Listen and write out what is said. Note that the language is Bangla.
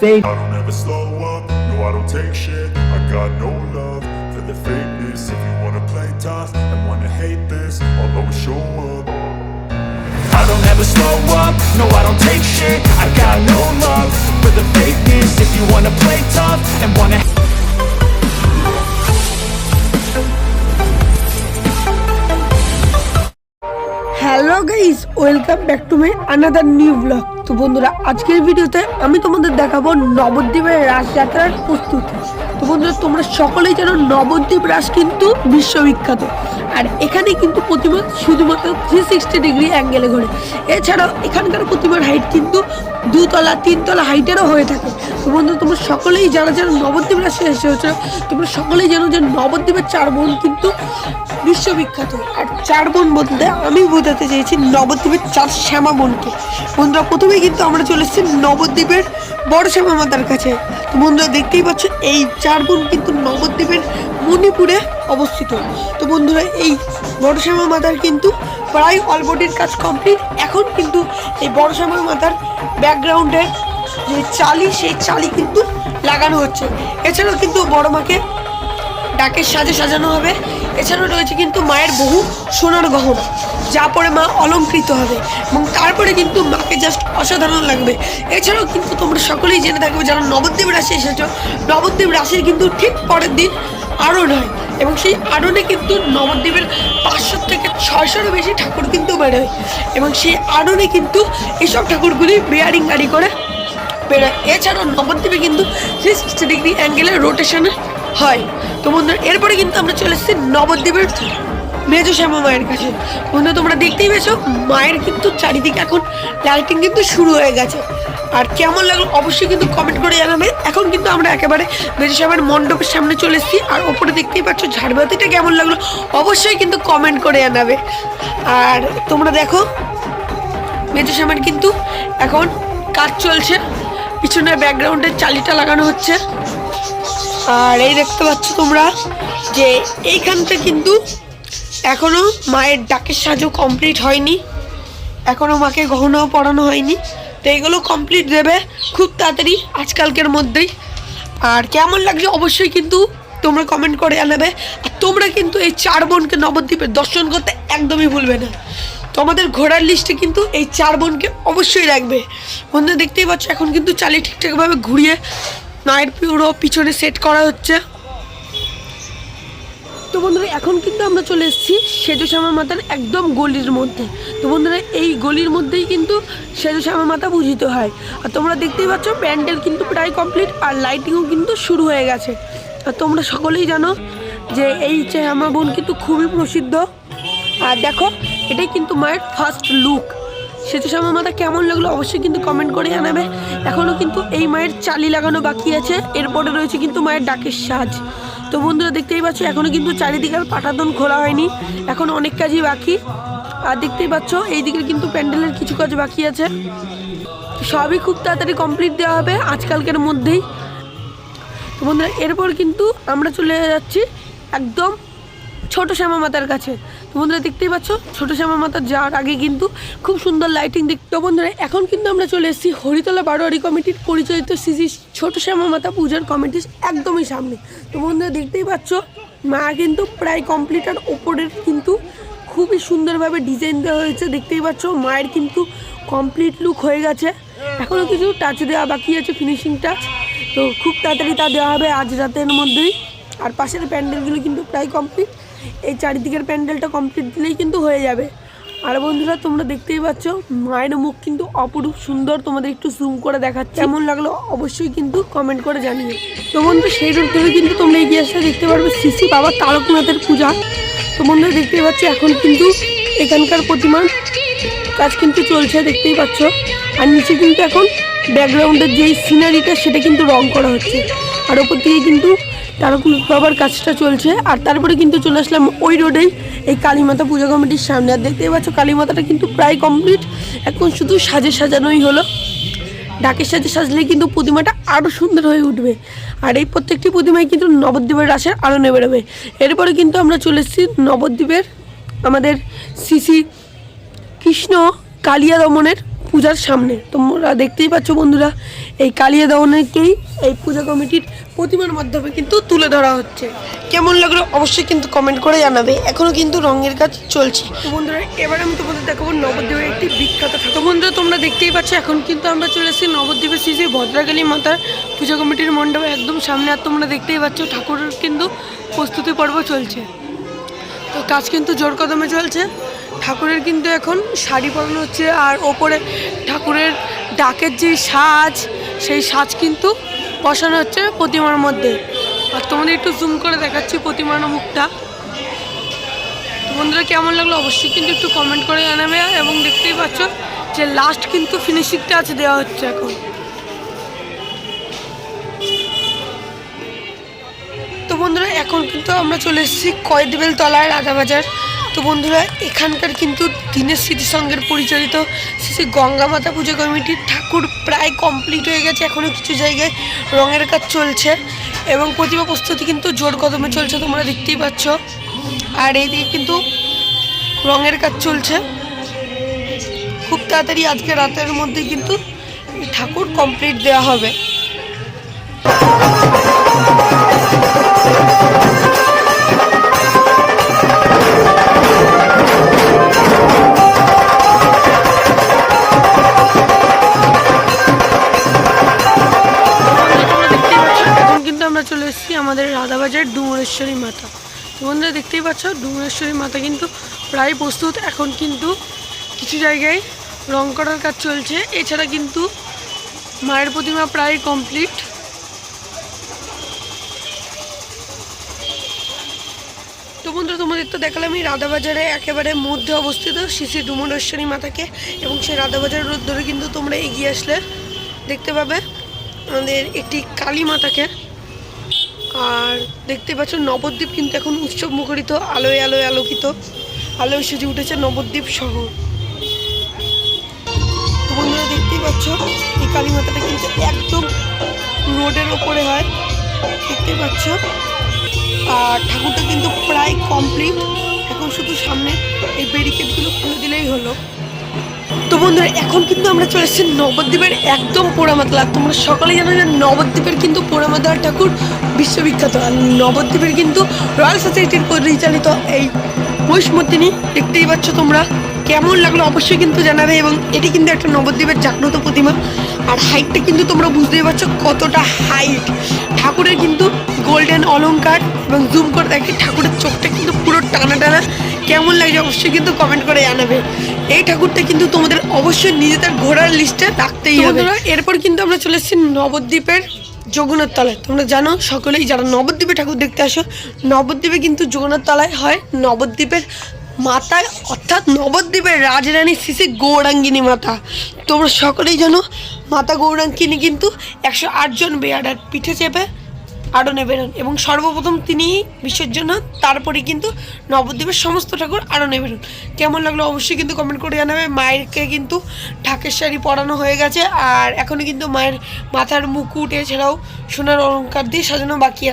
save I don't ever slow up, no I don't take shit I got no love for the fakeness If you wanna play tough and wanna hate this I'll always show up I don't ever slow up, no I don't take shit I got no love for the fakeness If you wanna play tough and wanna hello guys welcome back to my another new blog তো বন্ধুরা, আজকের ভিডিওতে আমি তোমাদের দেখাবো নবদ্বীপের রাসযাত্রার প্রস্তুতি। তো বন্ধুরা, তোমরা সকলেই জানো নবদ্বীপ রাস কিন্তু বিশ্ববিখ্যাত। আর এখানে কিন্তু প্রতিমা শুধুমাত্র থ্রি সিক্সটি ডিগ্রি অ্যাঙ্গেলে ঘোরে। এছাড়াও এখানকার প্রতিমার হাইট কিন্তু দুতলা, তিনতলা হাইটেরও হয়ে থাকে। তো বন্ধু তোমরা সকলেই যারা যারা নবদ্বীপ রাশে এসে হচ্ছে তোমরা সকলেই জানো যে নবদ্বীপের চার বোন কিন্তু বিশ্ববিখ্যাত। আর চার বোন বলতে আমি বোঝাতে চেয়েছি নবদ্বীপের চার শ্যামা বোনকে। বন্ধুরা, প্রথমে কিন্তু আমরা চলে এসেছি নবদ্বীপের বড় শ্যামা মাতার কাছে। তো বন্ধুরা, দেখতেই পাচ্ছ, এই চার বোন কিন্তু নবদ্বীপের মণিপুরে অবস্থিত। তো বন্ধুরা, এই বড় শ্যামা মাতার কিন্তু প্রায় অলবডির কাজ কমপ্লিট এখন কিন্তু এই বড় শ্যামা মাতার ব্যাকগ্রাউন্ডের যে চালি, সেই চালি কিন্তু লাগানো হচ্ছে। এছাড়াও কিন্তু বড় মাকে ডাকের সাজে সাজানো হবে। এছাড়াও রয়েছে কিন্তু মায়ের বহু সোনার গহনা। যা পরে মা অলঙ্কৃত হবে। এবং তারপরে কিন্তু মাকে জাস্ট অসাধারণ লাগবে। এছাড়াও কিন্তু তোমরা সকলেই জেনে থাকবে যারা নবদ্বীপ রাশি এসেছ, নবদ্বীপ রাশির কিন্তু ঠিক পরের দিন আরণ হয়। এবং সেই আরণে কিন্তু নবদ্বীপের পাঁচশো থেকে ছয়শোরও বেশি ঠাকুর কিন্তু বেরোয়। এবং সেই আরণে কিন্তু এইসব ঠাকুরগুলি বেয়ারিং গাড়ি করে বেরোয়। এছাড়াও নবদ্বীপে কিন্তু থ্রি সিক্সটি ডিগ্রি অ্যাঙ্গেলের রোটেশন হয়। তো বন্ধুরা, এরপরে কিন্তু আমরা চলে এসেছি নবদ্বীপের মেজো শ্যামা মায়ের কাছে। বন্ধুরা, তোমরা দেখতেই পেয়েছ, মায়ের কিন্তু চারিদিকে এখন লাইটিং কিন্তু শুরু হয়ে গেছে। আর কেমন লাগল অবশ্যই কিন্তু কমেন্ট করে জানাবে। এখন কিন্তু আমরা একেবারে মেজো শ্যামার মণ্ডপের সামনে চলে এসেছি। আর ওপরে দেখতেই পাচ্ছ ঝাড়বাতিটা কেমন লাগল, অবশ্যই কিন্তু কমেন্ট করে জানাবে। আর তোমরা দেখো মেজো শ্যামার কিন্তু এখন কাজ চলছে। পিছনের ব্যাকগ্রাউন্ডের চালিটা লাগানো হচ্ছে। আর এই দেখতে পাচ্ছ তোমরা যে এইখানটা কিন্তু এখনও মায়ের ডাকের সাজও কমপ্লিট হয়নি। এখনও মাকে গহনাও পরানো হয়নি। তো এগুলো কমপ্লিট দেবে খুব তাড়াতাড়ি আজকালকের মধ্যেই। আর কেমন লাগছে অবশ্যই কিন্তু তোমরা কমেন্ট করে জানাবে। আর তোমরা কিন্তু এই চার বোনকে নবদ্বীপের দর্শন করতে একদমই ভুলবে না। তোমাদের ঘোরার লিস্টে কিন্তু এই চার বোনকে অবশ্যই রাখবে। বন্ধু দেখতেই পাচ্ছ, এখন কিন্তু চালি ঠিকঠাকভাবে ঘুরিয়ে মায়ের পুরো পিছনে সেট করা হচ্ছে। তো বন্ধুরা, এখন কিন্তু আমরা চলে এসেছি সেজু শ্যামা মাতার একদম গলির মধ্যে। তো বন্ধুরা, এই গলির মধ্যেই কিন্তু সেজু শ্যামা মাতা পূজিত হয়। আর তোমরা দেখতেই পাচ্ছ, প্যান্ডেল কিন্তু প্রায় কমপ্লিট আর লাইটিংও কিন্তু শুরু হয়ে গেছে। আর তোমরা সকলেই জানো যে এই শ্যামা বোন কিন্তু খুবই প্রসিদ্ধ। আর দেখো, এটাই কিন্তু মায়ের ফার্স্ট লুক সেতু শ্যামা মাতা কেমন লাগল অবশ্যই কিন্তু কমেন্ট করে জানাবে। এখনও কিন্তু এই মায়ের চালি লাগানো বাকি আছে। এরপরে রয়েছে কিন্তু মায়ের ডাকের সাজ। তো বন্ধুরা দেখতেই পাচ্ছ এখনও কিন্তু চারিদিকের পাটাতন খোলা হয়নি। এখন অনেক কাজই বাকি। আর দেখতেই পাচ্ছ এই দিকে কিন্তু প্যান্ডেলের কিছু কাজ বাকি আছে। সবই খুব তাড়াতাড়ি কমপ্লিট দেওয়া হবে আজকালকের মধ্যেই। তো বন্ধুরা, এরপর কিন্তু আমরা চলে যাচ্ছি একদম ছোট শ্যামা মাতার কাছে। বন্ধুরা দেখতেই পাচ্ছ? ছোট শ্যামা মাতা যাওয়ার আগে কিন্তু খুব সুন্দর লাইটিং দেখতে। বন্ধুরা, এখন কিন্তু আমরা চলে এসেছি হরিতলা বারোয়ারি কমিটির পরিচালিত সিজি ছোট শ্যামা মাতা পূজার কমিটির একদমই সামনে। তো বন্ধুরা দেখতেই পাচ্ছ, মা কিন্তু প্রায় কমপ্লিট আর ওপরের কিন্তু খুবই সুন্দরভাবে ডিজাইন দেওয়া হয়েছে। দেখতেই পাচ্ছ, মায়ের কিন্তু কমপ্লিট লুক হয়ে গেছে। এখনও কিছু টাচ দেওয়া বাকি আছে ফিনিশিং টাচ তো খুব তাড়াতাড়ি তা দেওয়া হবে আজ রাতের মধ্যেই। আর পাশের প্যান্ডেলগুলো কিন্তু প্রায় কমপ্লিট এই চারিদিকের প্যান্ডেলটা কমপ্লিট দিলেই কিন্তু হয়ে যাবে। আর বন্ধুরা, তোমরা দেখতেই পাচ্ছ, মায়ের মুখ কিন্তু অপরূপ সুন্দর। তোমাদের একটু জুম করে দেখাচ্ছে। কেমন লাগল অবশ্যই কিন্তু কমেন্ট করে জানিয়ে তো বন্ধু, সেই রোড থেকে কিন্তু তোমরা এগিয়ে আসলে দেখতে পারবে সিসি বাবা তারকনাথের পূজা। তো বন্ধুরা, দেখতেই পাচ্ছ, এখন কিন্তু এখানকার প্রতিমার কাজ কিন্তু চলছে, দেখতেই পাচ্ছ। আর নিচে কিন্তু এখন ব্যাকগ্রাউন্ডের যেই সিনারিটা সেটা কিন্তু রং করা হচ্ছে। আর ওপর থেকে কিন্তু তারকনাথ বাবার কাজটা চলছে, আর তারপরে কিন্তু চলে আসলাম ওই রোডেই এই কালীমাতা পূজা কমিটির সামনে। আর দেখতেই পাচ্ছ, কালীমাতাটা কিন্তু প্রায় কমপ্লিট এখন শুধু সাজে সাজানোই হলো। ডাকের সাথে সাজলে কিন্তু প্রতিমাটা আরও সুন্দর হয়ে উঠবে। আর এই প্রত্যেকটি প্রতিমায় কিন্তু নবদ্বীপের রাসের আনন্দে বেরোবে। এরপরে কিন্তু আমরা চলে এসেছি নবদ্বীপের আমাদের সিসি কৃষ্ণ কালিয়া দমনের পূজার সামনে। তোমরা দেখতেই পাচ্ছ বন্ধুরা এই কালিয়া দহনকেই এই পূজা কমিটির প্রতিমার মাধ্যমে কিন্তু তুলে ধরা হচ্ছে। কেমন লাগল অবশ্যই কিন্তু কমেন্ট করে জানাবে। এখনও কিন্তু রঙের কাজ চলছে। তো বন্ধুরা, এবার আমি তোমাদের দেখাবো নবদ্বীপের একটি বিখ্যাত তো বন্ধুরা, তোমরা দেখতেই পাচ্ছ, এখন কিন্তু আমরা চলে এসেছি নবদ্বীপের শ্রী শ্রী ভদ্রাকালী মাতার পূজা কমিটির মণ্ডপে একদম সামনে। আর তোমরা দেখতেই পাচ্ছ ঠাকুরের কিন্তু প্রস্তুতি পর্ব চলছে। তো কাজ কিন্তু জোর কদমে চলছে। ঠাকুরের কিন্তু এখন শাড়ি পরানো হচ্ছে। আর ওপরে ঠাকুরের ডাকের যে সাজ সেই সাজ কিন্তু বসানো হচ্ছে প্রতিমার মধ্যে। আর তোমাদের একটু জুম করে দেখাচ্ছি প্রতিমার মুখটা। বন্ধুরা, কেমন লাগল অবশ্যই কিন্তু একটু কমেন্ট করে জানাবে এবং দেখতেই পাচ্ছ যে লাস্ট কিন্তু ফিনিশিংটা আছে দেওয়া হচ্ছে এখন। তো বন্ধুরা, এখন কিন্তু আমরা চলে এসেছি কয়েদবেল তলায় রাজাবাজার তো বন্ধুরা, এখানকার কিন্তু দিনের স্মৃতিসংঘের পরিচালিত শ্রী গঙ্গা মাতা পুজো কমিটির ঠাকুর প্রায় কমপ্লিট হয়ে গেছে। এখনও কিছু জায়গায় রঙের কাজ চলছে। এবং প্রতিমা প্রস্তুতি কিন্তু জোর কদমে চলছে তোমরা দেখতেই পাচ্ছ। আর এইদিকে কিন্তু রঙের কাজ চলছে। খুব তাড়াতাড়ি আজকে রাতের মধ্যে কিন্তু ঠাকুর কমপ্লিট দেওয়া হবে। আমাদের রাধাবাজার ডুমুরেশ্বরী মাতা। তো বন্ধুরা দেখতেই পাচ্ছ, ডুমুরেশ্বরী মাতা কিন্তু প্রায় প্রস্তুত। এখন কিন্তু কিছু জায়গায় রং করার কাজ চলছে। এছাড়া কিন্তু মায়ের প্রতিমা প্রায় কমপ্লিট তো বন্ধুরা, তোমাদের তো দেখালাম এই রাধাবাজারে একেবারে মধ্যে অবস্থিত শ্রী ডুমুরেশ্বরী মাতাকে এবং সেই রাধাবাজার রোড ধরে কিন্তু তোমরা এগিয়ে আসলে দেখতে পাবে আমাদের একটি কালী মাতাকে। আর দেখতে পাচ্ছ, নবদ্বীপ কিন্তু এখন উৎসব মুখরিত আলোয় আলোয় আলোকিত। আলোয় সেজে উঠেছে নবদ্বীপ শহর। বন্ধুরা, দেখতেই পাচ্ছ, এই কালী মাতাটা কিন্তু একদম রোডের ওপরে হয়। দেখতে পাচ্ছ, আর ঠাকুরটা কিন্তু প্রায় কমপ্লিট এখন শুধু সামনে এই ব্যারিকেডগুলো খুলে দিলেই হলো। তো বন্ধুরা, এখন কিন্তু আমরা চলে এসেছি নবদ্বীপের একদম পোড়ামাতলা। তোমরা সকলেই জানো যে নবদ্বীপের কিন্তু পোড়ামাতলা ঠাকুর বিশ্ববিখ্যাত। আর নবদ্বীপের কিন্তু রয়্যাল সোসাইটির পরিচালিত এই মহিষমর্দিনী দেখতেই পাচ্ছ তোমরা। কেমন লাগল অবশ্যই কিন্তু জানাবে এবং এটি কিন্তু একটা নবদ্বীপের জাগ্রত প্রতিমা। আর হাইটটা কিন্তু তোমরা বুঝতেই পারছ কতটা হাইট ঠাকুরের কিন্তু গোল্ডেন অলংকার এবং জুম করে দেখি ঠাকুরের চোখটা কিন্তু পুরো টানা টানা। কেমন লাগছে অবশ্যই কিন্তু কমেন্ট করে জানাবে। এই ঠাকুরটা কিন্তু তোমাদের অবশ্যই নিজেদের ঘোরার লিস্টে রাখতেই হবে। এরপর কিন্তু আমরা চলে এসেছি নবদ্বীপের জগন্নাথ তলায় তোমরা জানো সকলেই যারা নবদ্বীপে ঠাকুর দেখতে আসো নবদ্বীপে কিন্তু জগন্নাথ তলায় হয়। নবদ্বীপের মাতায় অর্থাৎ নবদ্বীপের রাজরানী শ্রী গৌরাঙ্গিনী মাতা। তোমরা সকলেই জানো মাতা গৌরাঙ্গিনী কিন্তু একশো আটজন বেয়ারার পিঠে চেপে আড়নে বেরোন এবং সর্বপ্রথম তিনি বিসর্জন হন তারপরে কিন্তু নবদ্বীপের সমস্ত ঠাকুর আড়নে বেরোন কেমন লাগল অবশ্যই কিন্তু কমেন্ট করে জানাবে। মায়েরকে কিন্তু ঢাকের শাড়ি পরানো হয়ে গেছে, আর এখনও কিন্তু মায়ের মাথার মুকুট, এছাড়াও সোনার অলঙ্কার দিয়ে সাজানো বাকি